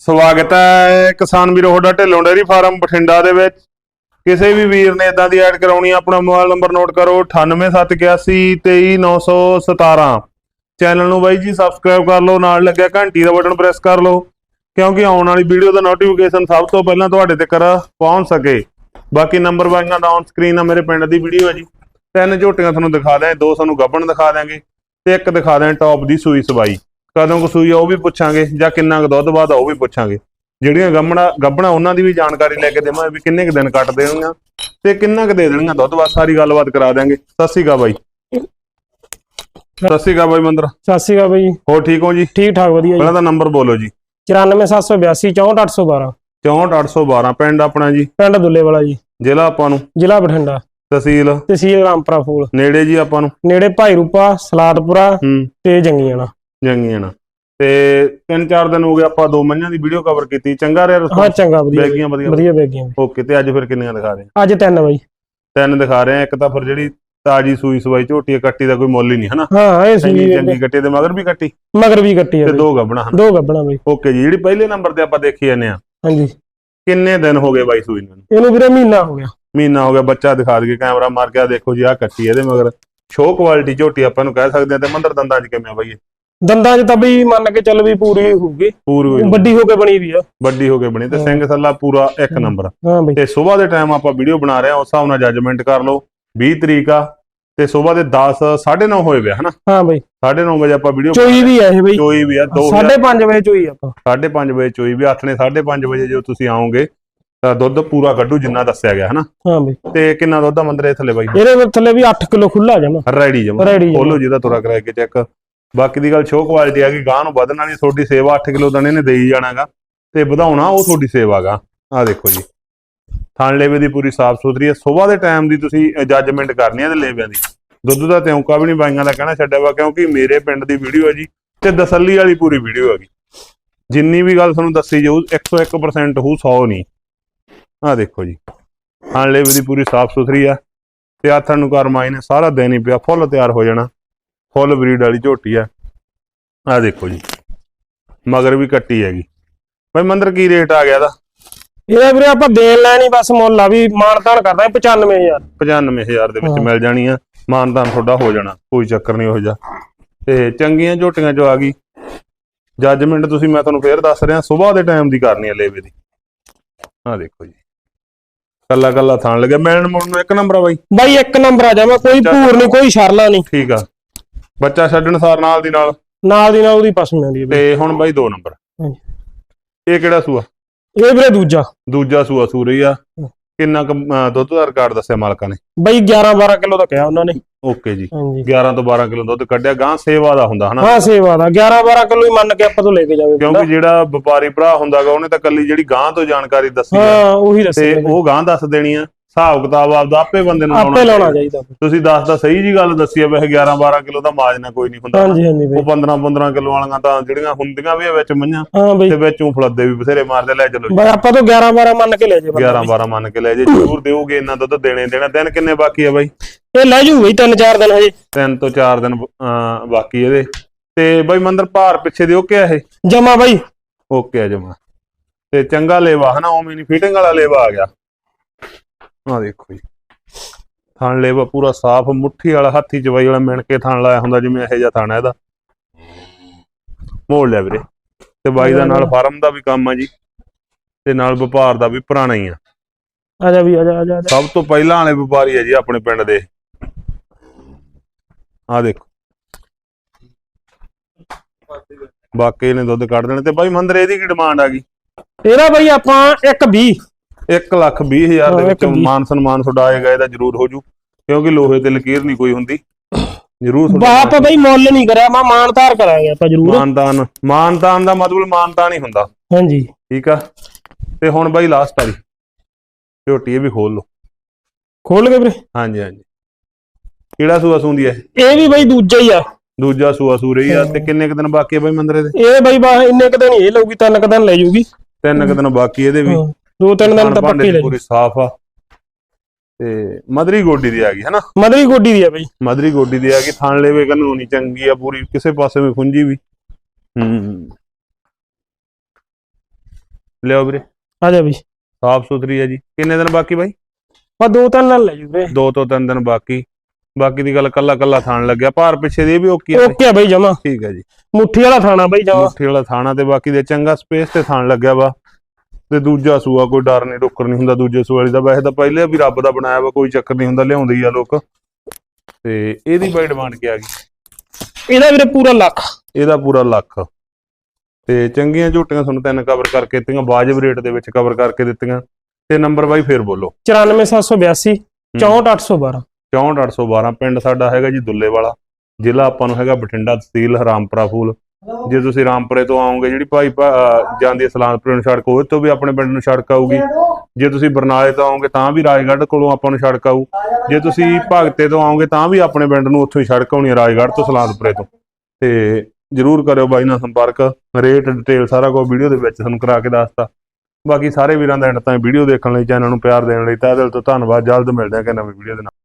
ਸਵਾਗਤ ਹੈ ਕਿਸਾਨ ਵੀਰੋ ਤੁਹਾਡਾ ਢਿੱਲੋਂ ਡੇਅਰੀ ਫਾਰਮ ਬਠਿੰਡਾ ਦੇ ਵਿੱਚ। ਕਿਸੇ ਵੀ ਵੀਰ ਨੇ ਇਦਾਂ ਦੀ ਐਡ ਕਰਾਉਣੀ ਆ, ਆਪਣਾ ਮੋਬਾਈਲ ਨੰਬਰ ਨੋਟ ਕਰੋ 9871823917 ਚੈਨਲ ਨੂੰ ਬਾਈ ਜੀ ਸਬਸਕ੍ਰਾਈਬ ਕਰ ਲਓ ਨਾਲ ਲੱਗਿਆ ਘੰਟੀ ਦਾ ਬਟਨ ਪ੍ਰੈਸ ਕਰ ਲਓ ਕਿਉਂਕਿ ਆਉਣ ਵਾਲੀ ਵੀਡੀਓ ਦਾ ਨੋਟੀਫਿਕੇਸ਼ਨ ਸਭ ਤੋਂ ਪਹਿਲਾਂ ਤੁਹਾਡੇ ਤੱਕ ਪਹੁੰਚ ਸਕੇ। ਬਾਕੀ ਨੰਬਰ ਵਾਈਆਂ ਦਾ ਔਨ ਸਕਰੀਨ ਆ ਮੇਰੇ ਪਿੰਡ ਦੀ ਵੀਡੀਓ ਹੈ ਜੀ। ਤਿੰਨ ਝੋਟੀਆਂ ਤੁਹਾਨੂੰ ਦਿਖਾ ਦਿਆਂ ਦੋ ਤੁਹਾਨੂੰ ਗੱਬਣ ਦਿਖਾ ਦਿਆਂਗੇ ਤੇ ਇੱਕ ਦਿਖਾ ਦਿਆਂ ਟੌਪ ਦੀ ਸੂਈ ਸਵਾਈ। ਕਦੋਂ ਕੁ ਸੂਈ ਆ ਉਹ ਵੀ ਪੁੱਛਾਂਗੇ ਜਾਂ ਕਿੰਨਾ ਕੁ ਦੁੱਧ ਬਾਅਦ ਉਹ ਵੀ ਪੁੱਛਾਂਗੇ। ਜਿਹੜੀਆਂ ਗੱਬਣਾ ਗੱਬਣਾ ਉਹਨਾਂ ਦੀ ਵੀ ਜਾਣਕਾਰੀ ਲੈ ਕੇ ਦੇਵਾਂਗੇ ਵੀ ਕਿੰਨੇ ਕੁ ਦਿਨ ਕੱਟ ਦੇਣਗੀਆਂ ਤੇ ਕਿੰਨਾ ਕੁ ਦੇ ਦੇਣਗੀਆਂ ਦੁੱਧ। ਬਾਅਦ ਸਾਰੀ ਗੱਲਬਾਤ ਕਰਾ ਦਿਆਂਗੇ। ਸਤਿ ਸ਼੍ਰੀ ਅਕਾਲ ਬਾਈ। ਸਤਿ ਸ਼੍ਰੀ ਅਕਾਲ ਬਾਈ ਮੰਦਰ। ਸਤਿ ਸ਼੍ਰੀ ਅਕਾਲ ਬਾਈ। ਹੋਰ ਠੀਕ ਹੋ ਜੀ? ਠੀਕ ਠਾਕ ਵਧੀਆ ਜੀ। ਪਹਿਲਾਂ ਤਾਂ ਨੰਬਰ ਬੋਲੋ ਜੀ। 94782 64812 64812 ਪਿੰਡ ਆਪਣਾ ਜੀ? ਪਿੰਡ ਦੁੱਲੇ ਵਾਲਾ ਜੀ। ਜ਼ਿਲ੍ਹਾ ਆਪਾਂ ਨੂੰ? ਜ਼ਿਲ੍ਹਾ ਬਠਿੰਡਾ। ਤਹਿਸੀਲ? ਤਹਿਸੀਲ ਰਾਮਪੁਰਾ ਫੂਲ। ਨੇੜੇ ਜੀ ਆਪਾਂ ਨੂੰ? ਨੇੜੇ ਭਾਈ ਰੂਪਾ ਸਲਾਦਪੁਰਾ ਤੇ ਜੰਗੀਆਣਾ। ਜੰਗੀਆਂ ਨਾ। ਤੇ ਤਿੰਨ ਚਾਰ ਦਿਨ ਹੋ ਗਏ ਆਪਾਂ ਦੋ ਮਈਆਂ ਦੀ ਵੀਡੀਓ ਕਵਰ ਕੀਤੀ। ਚੰਗਾ ਰਿਹਾ ਹਾਂ ਚੰਗਾ ਵਧੀਆ। ਬੈਗੀਆਂ ਵਧੀਆ। ਵਧੀਆ ਬੈਗੀਆਂ। ਓਕੇ ਤੇ ਅੱਜ ਫਿਰ ਕਿੰਨੀਆਂ ਦਿਖਾ ਰਹੇ ਆ? ਅੱਜ ਤਿੰਨ ਬਾਈ। ਤਿੰਨ ਦਿਖਾ ਰਹੇ ਆ। ਇੱਕ ਤਾਂ ਫਿਰ ਜਿਹੜੀ ਤਾਜੀ ਸੂਈ ਸਵਾਈ ਝੋਟੀ ਕੱਟੀ ਦਾ ਕੋਈ ਮੁੱਲ ਹੀ ਨਹੀਂ ਹਨਾ? ਹਾਂ ਇਹ ਚੰਗੀ ਸੀ ਚੰਗੀ ਕੱਟੀ ਦੇ ਮਗਰ ਵੀ ਕੱਟੀ? ਮਗਰ ਵੀ ਕੱਟੀ ਆ ਤੇ। ਦੋ ਗੱਬਣਾ ਹਨ? ਦੋ ਗੱਬਣਾ ਬਾਈ। ਓਕੇ ਜੀ ਜਿਹੜੀ ਪਹਿਲੇ ਨੰਬਰ ਤੇ ਆਪਾਂ ਦੇਖੀ ਜਾਂਦੇ ਆ। ਹਾਂਜੀ। ਕਿੰਨੇ ਦਿਨ ਹੋ ਗਏ ਬਾਈ ਸੂਈ ਨੂੰ? ਇਹਨੂੰ ਵੀਰੇ ਮਹੀਨਾ ਹੋ ਗਿਆ। ਮਹੀਨਾ ਹੋ ਗਿਆ ਬੱਚਾ ਦਿਖਾ ਦਈਏ ਕੈਮਰਾ ਮਾਰ ਕੇ ਆ ਦੇਖੋ ਜੀ ਆ ਕੱਟੀ ਇਹਦੇ ਮਗਰ ਸ਼ੋ ਕੁਆਲਿਟੀ ਝੋਟੀ ਆਪਾਂ ਨੂੰ ਕਹਿ ਸਕਦੇ ਆ ਤੇ ਮੰਦਰ ਦੰਦਾਂ 'ਚ ਕਿਵੇਂ ਆ ਬਾਈ? ਦੰਦਾਂ 'ਚ ਤਾਂ ਬਈ ਮੰਨ ਕੇ ਚੱਲ ਵੀ ਪੂਰੀ ਹੋਊਗੀ। ਪੂਰੀ ਹੋਈ ਵੱਡੀ ਹੋ ਕੇ ਬਣੀ ਵੀ ਆ। ਵੱਡੀ ਹੋ ਕੇ ਬਣੀ ਤੇ ਸਿੰਘ ਥੱਲਾ ਪੂਰਾ ਇੱਕ ਨੰਬਰ ਹਾਂ ਬਾਈ। ਤੇ ਸਵੇਰ ਦੇ ਟਾਈਮ ਆਪਾਂ ਵੀਡੀਓ ਬਣਾ ਰਹੇ ਹਾਂ ਉਸ ਹਿਸਾਬ ਨਾਲ ਜੱਜਮੈਂਟ ਕਰ ਲਓ। 20 ਤਰੀਕ ਆ ਤੇ ਸਵੇਰ ਦੇ 10 9:30 ਹੋਏ ਪਿਆ ਹਨਾ? ਹਾਂ ਬਾਈ। 9:30 ਵਜੇ ਆਪਾਂ ਵੀਡੀਓ ਚੋਈ ਵੀ ਆ ਇਹ ਬਾਈ। ਚੋਈ ਵੀ ਆ 2 5:30 ਵਜੇ ਚੋਈ ਆਪਾਂ। 5:30 ਵਜੇ ਚੋਈ ਵੀ ਨੇ 5:30 ਵਜੇ ਜਦੋਂ ਤੁਸੀਂ ਆਓਗੇ ਤਾਂ ਦੁੱਧ ਪੂਰਾ ਕੱਢੂ ਜਿੰਨਾ ਦੱਸਿਆ ਗਿਆ ਹਨਾ? ਹਾਂ ਬਾਈ। ਤੇ ਕਿੰਨਾ ਦੁੱਧ ਆ ਮੰਦਰੇ ਥੱਲੇ ਬਾਈ? ਇਹਦੇ ਥੱਲੇ ਵੀ 8 ਕਿਲੋ ਖੁੱਲਾ ਜਮਾ ਰੈਡੀ ਜਮਾਂ। ਖੋਲੋ ਜਿਹਦਾ ਤੁਰਾ ਕਰਾ ਕੇ ਚੈੱਕ ਬਾਕੀ ਦੀ ਗੱਲ ਸ਼ੋ ਕੁਆਲਿਟੀ ਆ ਕਿ ਗਾਂ ਨੂੰ ਵਧਣ ਵਾਲੀ ਤੁਹਾਡੀ ਸੇਵਾ 8 ਕਿਲੋ ਦਣੇ ਨੇ ਦੇਈ ਜਾਣਾਗਾ। ਤੇ ਵਧਾਉਣਾ ਉਹ ਤੁਹਾਡੀ ਸੇਵਾਗਾ। ਆ ਦੇਖੋ ਜੀ। ਥਣ ਲੇਵੇ ਦੀ ਪੂਰੀ ਸਾਫ਼ ਸੁਥਰੀ ਹੈ ਸਵੇਰ ਦੇ ਟਾਈਮ ਦੀ ਤੁਸੀਂ ਜੱਜਮੈਂਟ ਕਰਨੀ ਹੈ ਤੇ ਲੇਵਿਆਂ ਦੀ। ਦੁੱਧ ਦਾ ਤਿਉਂਕਾ ਵੀ ਨਹੀਂ ਬਾਈਆਂ ਦਾ ਕਹਿਣਾ ਛੱਡਿਆ ਵਾ, ਕਿਉਂਕਿ ਮੇਰੇ ਪਿੰਡ ਦੀ ਵੀਡੀਓ ਹੈ ਜੀ, ਤੇ ਤਸੱਲੀ ਵਾਲੀ ਪੂਰੀ ਵੀਡੀਓ ਹੈਗੀ ਜਿੰਨੀ ਵੀ ਗੱਲ ਤੁਹਾਨੂੰ ਦੱਸੀ ਜਾਊ 101% ਹੂ 100 ਨਹੀਂ ਆ ਦੇਖੋ ਜੀ। ਥਣ ਲੇਵੇ ਦੀ ਪੂਰੀ ਸਾਫ਼ ਸੁਥਰੀ ਆ। ਤੇ ਆਥਣ ਨੂੰ ਕਰਮਾਈ ਨੇ ਸਾਰਾ ਦਿਨ ਹੀ ਪਿਆ, ਫੁੱਲ ਤਿਆਰ ਹੋ ਜਾਣਾ। ਫੁੱਲ ਬਰੀਡ ਵਾਲੀ ਝੋਟੀ ਆ। ਆ ਦੇਖੋ ਜੀ। ਮਗਰ ਵੀ ਕੱਟੀ ਹੈਗੀ। ਬਈ ਮੰਦਰ ਕੀ ਰੇਟ ਆ ਗਿਆ ਦਾ ਇਹਦਾ ਵੀਰੇ ਆਪਾਂ ਦੇਣ ਲੈਣੀ ਬਸ ਮੁੱਲ ਆ ਵੀ ਮਾਨਤਾਨ ਕਰਦਾ 95000 95000 ਦੇ ਵਿੱਚ। ਮਿਲ ਜਾਣੀ ਆ। ਮਾਨਦਾਨ ਤੁਹਾਡਾ ਹੋ ਜਾਣਾ ਕੋਈ ਚੱਕਰ ਨਹੀਂ ਹੋ ਜਾ ਤੇ ਚੰਗੀਆਂ ਝੋਟੀਆਂ ਜੋ ਆ ਗਈ। ਜੱਜਮੈਂਟ ਤੁਸੀਂ ਮੈਂ ਤੁਹਾਨੂੰ ਫੇਰ ਦੱਸ ਰਿਹਾ ਸਵੇਰ ਦੇ ਟਾਈਮ ਦੀ ਕਰਨੀ ਆ ਲੇਵੇ ਦੀ। ਆ ਦੇਖੋ ਜੀ। ਕੱਲਾ ਕੱਲਾ ਥਾਣ ਲੱਗਿਆ ਮਿਲਣ ਮੁੜਨ ਨੂੰ ਇੱਕ ਨੰਬਰ ਆ ਬਾਈ। ਬਾਈ ਇੱਕ ਨੰਬਰ ਆ ਜਾਵਾਂ ਕੋਈ ਭੂਰ ਨਹੀਂ ਕੋਈ ਸ਼ਰਲਾ ਨਹੀਂ ਠੀਕ ਆ। ਬੱਚਾ ਛੱਡਣ ਸਾਰ ਨਾਲ ਦੀ ਨਾਲ। ਨਾਲ ਦੀ ਨਾਲ ਉਹਦੀ ਪਸਮ ਆਉਂਦੀ ਹੈ ਤੇ ਹੁਣ ਬਾਈ ਦੋ ਨੰਬਰ। ਹਾਂਜੀ। ਇਹ ਕਿਹੜਾ ਸੂਆ? ਇਹ ਵੀਰੇ ਦੂਜਾ। ਦੂਜਾ ਸੂਆ ਸੂਰੀ ਆ। ਕਿੰਨਾ ਕੁ, ਅਹ, ਦੁੱਧ ਦਾ ਰਿਕਾਰਡ ਦੱਸਿਆ ਮਾਲਕਾਂ ਨੇ? ਬਾਈ 11 12 ਕਿਲੋ ਦਾ ਕਿਹਾ ਉਹਨਾਂ ਨੇ। ਓਕੇ ਜੀ। ਹਾਂਜੀ। 11 ਤੋਂ 12 ਕਿਲੋ ਦੁੱਧ ਕੱਢਿਆ। ਗਾਂ ਸੇਵਾ ਦਾ ਹੁੰਦਾ ਹਨਾ? ਹਾਂ ਸੇਵਾ ਦਾ। 11 12 ਕਿਲੋ ਹੀ ਮੰਨ ਕੇ ਆਪਾਂ ਤੋਂ ਲੈ ਕੇ ਜਾਵੇ ਬੰਦਾ। ਕਿਉਂਕਿ ਜਿਹੜਾ ਵਪਾਰੀ ਭਰਾ ਹੁੰਦਾਗਾ ਉਹਨੇ ਤਾਂ ਕੱਲੀ ਜਿਹੜੀ ਗਾਂ ਤੋਂ ਜਾਣਕਾਰੀ ਦੱਸੀ ਆ। ਹਾਂ ਉਹੀ ਤੇ ਦੱਸੇ ਉਹ ਗਾਂ ਦੱਸ ਦੇਣੀ ਆ। ਹਿਸਾਬ ਕਿਤਾਬ ਆਪਦਾ ਆਪੇ ਬੰਦੇ ਨੂੰ ਆਪੇ ਲਾਉਣਾ ਚਾਹੀਦਾ। ਤੁਸੀਂ ਦੱਸ ਤਾਂ ਸਹੀ ਜੀ ਗੱਲ ਦੱਸੀ ਆ ਵੈਸੇ 11 12 ਕਿਲੋ ਦਾ ਮਾਜਨਾ ਕੋਈ ਨਹੀਂ ਹੁੰਦਾ। ਹਾਂਜੀ ਹਾਂਜੀ ਉਹ ਬਾਈ 15 15 ਕਿਲੋ ਵਾਲੀਆਂ ਤਾਂ ਜਿਹੜੀਆਂ ਹੁੰਦੀਆਂ ਵੀ ਆ ਵਿੱਚ ਬਾਈ। ਤੇ ਵਿੱਚੋਂ ਫਲੱਦੇ ਵੀ ਬਥੇਰੇ ਮਾਰਦੇ ਲੈ ਚਲੋ। ਬਾਈ ਆਪਾਂ ਤੋਂ 11 12 ਮੰਨ ਕੇ ਲੈ ਜੇ ਬੰਦਾ। 11 12 ਮੰਨ ਕੇ ਲੈ ਜੇ ਜ਼ਰੂਰ ਦਿਓਗੇ ਇੰਨਾ ਦੁੱਧ ਦੇਣੇ ਦੇਣਾ। ਦਿਨ ਕਿੰਨੇ ਬਾਕੀ ਆ ਬਾਈ? ਇਹ ਲੈ ਜੂ ਬਈ ਤਿੰਨ ਚਾਰ ਦਿਨ ਹਜੇ। ਤਿੰਨ ਤੋਂ ਚਾਰ ਦਿਨ ਬਾਕੀ ਇਹਦੇ। ਤੇ ਬਾਈ ਮੰਦਰ ਭਾਰ ਪਿੱਛੇ ਦਿਓ ਕਿ ਇਹ? ਜਮਾ ਬਾਈ। ਓਕੇ ਆ ਜਮਾ। ਤੇ ਚੰਗਾ ਲੇਵਾ ਹਨਾ ਉਵੇਂ ਨਹੀਂ ਫਿਟਿੰਗ ਵਾਲਾ ਲੇਵਾ ਆ ਗਿਆ। ਆ ਦੇਖੋ ਜੀ। ਥਣ ਲੇਵਾ ਪੂਰਾ ਸਾਫ਼ ਮੁੱਠੀ ਵਾਲਾ ਹੱਥੀ ਚਵਾਈ ਵਾਲਾ ਮਿਣ ਕੇ ਥਣ ਲਾਇਆ ਹੁੰਦਾ ਜਿਵੇਂ ਇਹੋ ਜਿਹਾ ਥਣ ਹੈ ਇਹਦਾ। ਮੋੜ ਲਿਆ ਵੀਰੇ। ਤੇ ਬਾਈ ਦਾ ਨਾਲ ਫਾਰਮ ਦਾ ਵੀ ਕੰਮ ਆ ਜੀ। ਤੇ ਨਾਲ ਵਪਾਰ ਦਾ ਵੀ ਪੁਰਾਣਾ ਹੀ ਆ। ਆ ਜਾ ਵੀ ਆ ਜਾ ਆ ਜਾ। ਸਭ ਤੋਂ ਪਹਿਲਾਂ ਵਾਲੇ ਵਪਾਰੀ ਆ ਜੀ ਆਪਣੇ ਪਿੰਡ ਦੇ। ਆ ਦੇਖੋ। ਬਾਕੀ ਨੇ ਦੁੱਧ ਕੱਢ ਦੇਣੇ ਤੇ ਬਾਈ ਮੰਦਰ ਇਹਦੀ ਕੀ ਡਿਮਾਂਡ ਆ ਗਈ? ਇਹਦਾ ਬਾਈ ਆਪਾਂ 1 20 ਇੱਕ ਲੱਖ ਵੀਹ ਹਜ਼ਾਰ ਦੇ ਹਾਂ, ਵਿੱਚ ਇੱਕ ਵੀਹ। ਮਾਨ ਸਨਮਾਨ ਤੁਹਾਡਾ ਆਏਗਾ ਇਹਦਾ ਜ਼ਰੂਰ ਹੋ ਜੂ ਕਿਉਂਕਿ ਲੋਹੇ ਤੇ ਲਕੀਰ ਨਹੀਂ ਕੋਈ ਹੁੰਦੀ। ਜ਼ਰੂਰ ਤੁਹਾਡਾ ਬਾਪ ਬਾਈ ਮੁੱਲ ਨਹੀਂ ਕਰਿਆ ਮੈਂ ਮਾਨਤਾਰ ਕਰਾਂਗੇ ਆਪਾਂ ਜ਼ਰੂਰ। ਮਾਨਦਾਨ ਮਾਨਦਾਨ ਦਾ ਮਤਲਬ ਮਾਨਤਾ ਨਹੀਂ ਹੁੰਦਾ। ਹਾਂਜੀ। ਠੀਕ ਆ? ਤੇ ਹੁਣ ਬਾਈ ਲਾਸਟ ਵਾਲੀ ਝੋਟੀ ਇਹ ਵੀ ਖੋਲ ਲਓ। ਖੋਲ ਕੇ ਵੀਰੇ? ਹਾਂਜੀ ਹਾਂਜੀ। ਕਿਹੜਾ ਸੂਆ ਸੂੰਦੀ ਹੈ ਇਹ ਵੀ ਬਾਈ ਦੂਜਾ ਹੀ ਆ। ਦੂਜਾ ਸੂਆ ਸੂ ਰਹੀ ਆ ਤੇ ਕਿੰਨੇ ਕੁ ਦਿਨ ਬਾਕੀ ਆ ਬਾਈ ਮੰਦਰੇ ਦੇ? ਇਹ ਬਾਈ ਬਾ ਇੰਨੇ ਕੁ ਦਿਨ ਹੀ ਇਹ ਲਊਗੀ ਤਿੰਨ ਕੁ ਦਿਨ ਲੈ ਜੂਗੀ। ਤਿੰਨ ਕੁ ਦਿਨ ਬਾਕੀ ਇਹਦੇ ਵੀ। ਹਾਂ, ਦੋ ਤਿੰਨ ਦਿਨ ਤਾਂ ਪੱਕੀ ਲੈ ਪੂਰੀ ਸਾਫ਼ ਆ। ਤੇ ਮਦਰੀ ਗੋਡੀ ਦੀ ਆ ਗਈ ਹਨਾ? ਮਦਰੀ ਗੋਡੀ ਦੀ ਆ ਬਾਈ। ਮਦਰੀ ਗੋਡੀ ਦੀ ਆ ਗਈ ਥਾਣ ਲੈਵੇ ਕਾਨੂੰਨੀ ਚੰਗੀ ਆ ਪੂਰੀ ਕਿਸੇ ਪਾਸੇ ਵੀ ਖੁੰਜੀ ਵੀ। ਹੂੰ। ਲਿਓ ਵੀਰੇ। ਆ ਜਾ ਬਈ। ਸਾਫ਼ ਸੁਥਰੀ ਹੈ ਜੀ। ਕਿੰਨੇ ਦਿਨ ਬਾਕੀ ਬਾਈ? ਬਸ ਦੋ ਤਿੰਨ ਨਾਲ ਲੈ ਜੂ ਵੀਰੇ। ਦੋ ਤੋਂ ਤਿੰਨ ਦਿਨ ਬਾਕੀ। ਬਾਕੀ ਦੀ ਗੱਲ ਕੱਲਾ ਕੱਲਾ ਥਾਣ ਲੱਗਿਆ। ਭਾਰ ਪਿੱਛੇ ਦੀ ਵੀ ਓਕੇ ਆ ਓਕੇ ਆ ਬਈ ਜਮਾ। ਠੀਕ ਹੈ ਜੀ। ਮੁੱਠੀ ਵਾਲਾ ਥਾਣਾ ਬਈ ਜਮਾ। ਮੁੱਠੀ ਵਾਲਾ ਥਾਣਾ ਤੇ ਬਾਕੀ ਦੇ ਚੰਗਾ ਸਪੇਸ ਤੇ ਥਾਣ ਲੱਗਿਆ ਵਾ। ਤੇ ਦੂਜਾ ਸੂਆ ਕੋਈ ਡਰ ਨਹੀਂ ਡੁੱਕਰ ਨਹੀਂ ਹੁੰਦਾ ਦੂਜੇ ਸੂਆ ਵਾਲੀ ਦਾ। ਵੈਸੇ ਤਾਂ ਪਹਿਲੇ ਵੀ ਰੱਬ ਦਾ ਬਣਾਇਆ ਵਾ ਕੋਈ ਚੱਕਰ ਨਹੀਂ ਹੁੰਦਾ ਲਿਆਉਂਦੇ ਹੀ ਆ ਲੋਕ। ਤੇ ਇਹਦੀ ਬਾਈ ਡਿਮਾਂਡ ਕੀ ਆ ਗਈ? ਇਹਦਾ ਵੀਰੇ ਪੂਰਾ ਲੱਖ। ਇਹਦਾ ਪੂਰਾ ਲੱਖ। ਤੇ ਚੰਗੀਆਂ ਝੋਟੀਆਂ ਤੁਹਾਨੂੰ ਤਿੰਨ ਕਵਰ ਕਰਕੇ ਦਿੱਤੀਆਂ ਵਾਜਬ ਰੇਟ ਦੇ ਵਿੱਚ ਕਵਰ ਕਰਕੇ ਦਿੱਤੀਆਂ। ਤੇ ਨੰਬਰ ਬਾਈ ਫੇਰ ਬੋਲੋ। 94782 64812 64812 ਪਿੰਡ ਸਾਡਾ ਹੈਗਾ ਜੀ ਦੁੱਲੇ ਵਾਲਾ ਜ਼ਿਲ੍ਹਾ ਆਪਾਂ ਨੂੰ ਹੈਗਾ ਬਠਿੰਡਾ ਤਹਿਸੀਲ ਹਰਾਮਪੁਰਾ ਫੂਲ। ਜੇ ਤੁਸੀਂ ਰਾਮਪੁਰੇ ਤੋਂ ਆਓਗੇ ਜਿਹੜੀ ਭਾਈ ਜਾਂਦੀ ਹੈ ਸਲਾਮਪੁਰ ਨੂੰ ਸੜਕ ਉਹ ਤੋਂ ਵੀ ਆਪਣੇ ਪਿੰਡ ਨੂੰ ਸੜਕ ਆਊਗੀ। ਜੇ ਤੁਸੀਂ ਬਰਨਾਲੇ ਤੋਂ ਆਓਗੇ ਤਾਂ ਵੀ ਰਾਜਗੜ੍ਹ ਕੋਲੋਂ ਆਪਾਂ ਨੂੰ ਸੜਕ ਆਊ। ਜੇ ਤੁਸੀਂ ਭਗਤੇ ਤੋਂ ਆਓਗੇ ਤਾਂ ਵੀ ਆਪਣੇ ਪਿੰਡ ਨੂੰ ਉੱਥੋਂ ਹੀ ਸੜਕ ਆਉਣੀ ਹੈ, ਰਾਜਗੜ੍ਹ ਤੋਂ ਸਲਾਮਪੁਰੇ ਤੋਂ। ਤੇ ਜਰੂਰ ਕਰਿਓ ਬਾਈ ਨਾਲ ਸੰਪਰਕ। ਰੇਟ ਡਿਟੇਲ ਸਾਰਾ ਕੁਝ ਵੀਡੀਓ ਦੇ ਵਿੱਚ ਤੁਹਾਨੂੰ ਕਰਾ ਕੇ ਦੱਸਤਾ। ਬਾਕੀ ਸਾਰੇ ਵੀਰਾਂ ਦਾ ਐਂਡ ਤਾਂ ਵੀਡੀਓ ਦੇਖਣ ਲਈ, ਚੈਨਲ ਨੂੰ ਪਿਆਰ ਦੇਣ ਲਈ ਤਹਿ ਦਿਲ ਤੋਂ ਧੰਨਵਾਦ। ਜਲਦ ਮਿਲਦੇ ਹਾਂ ਕਿ ਨਵੀਂ ਵੀਡੀਓ ਦੇ ਨਾਲ।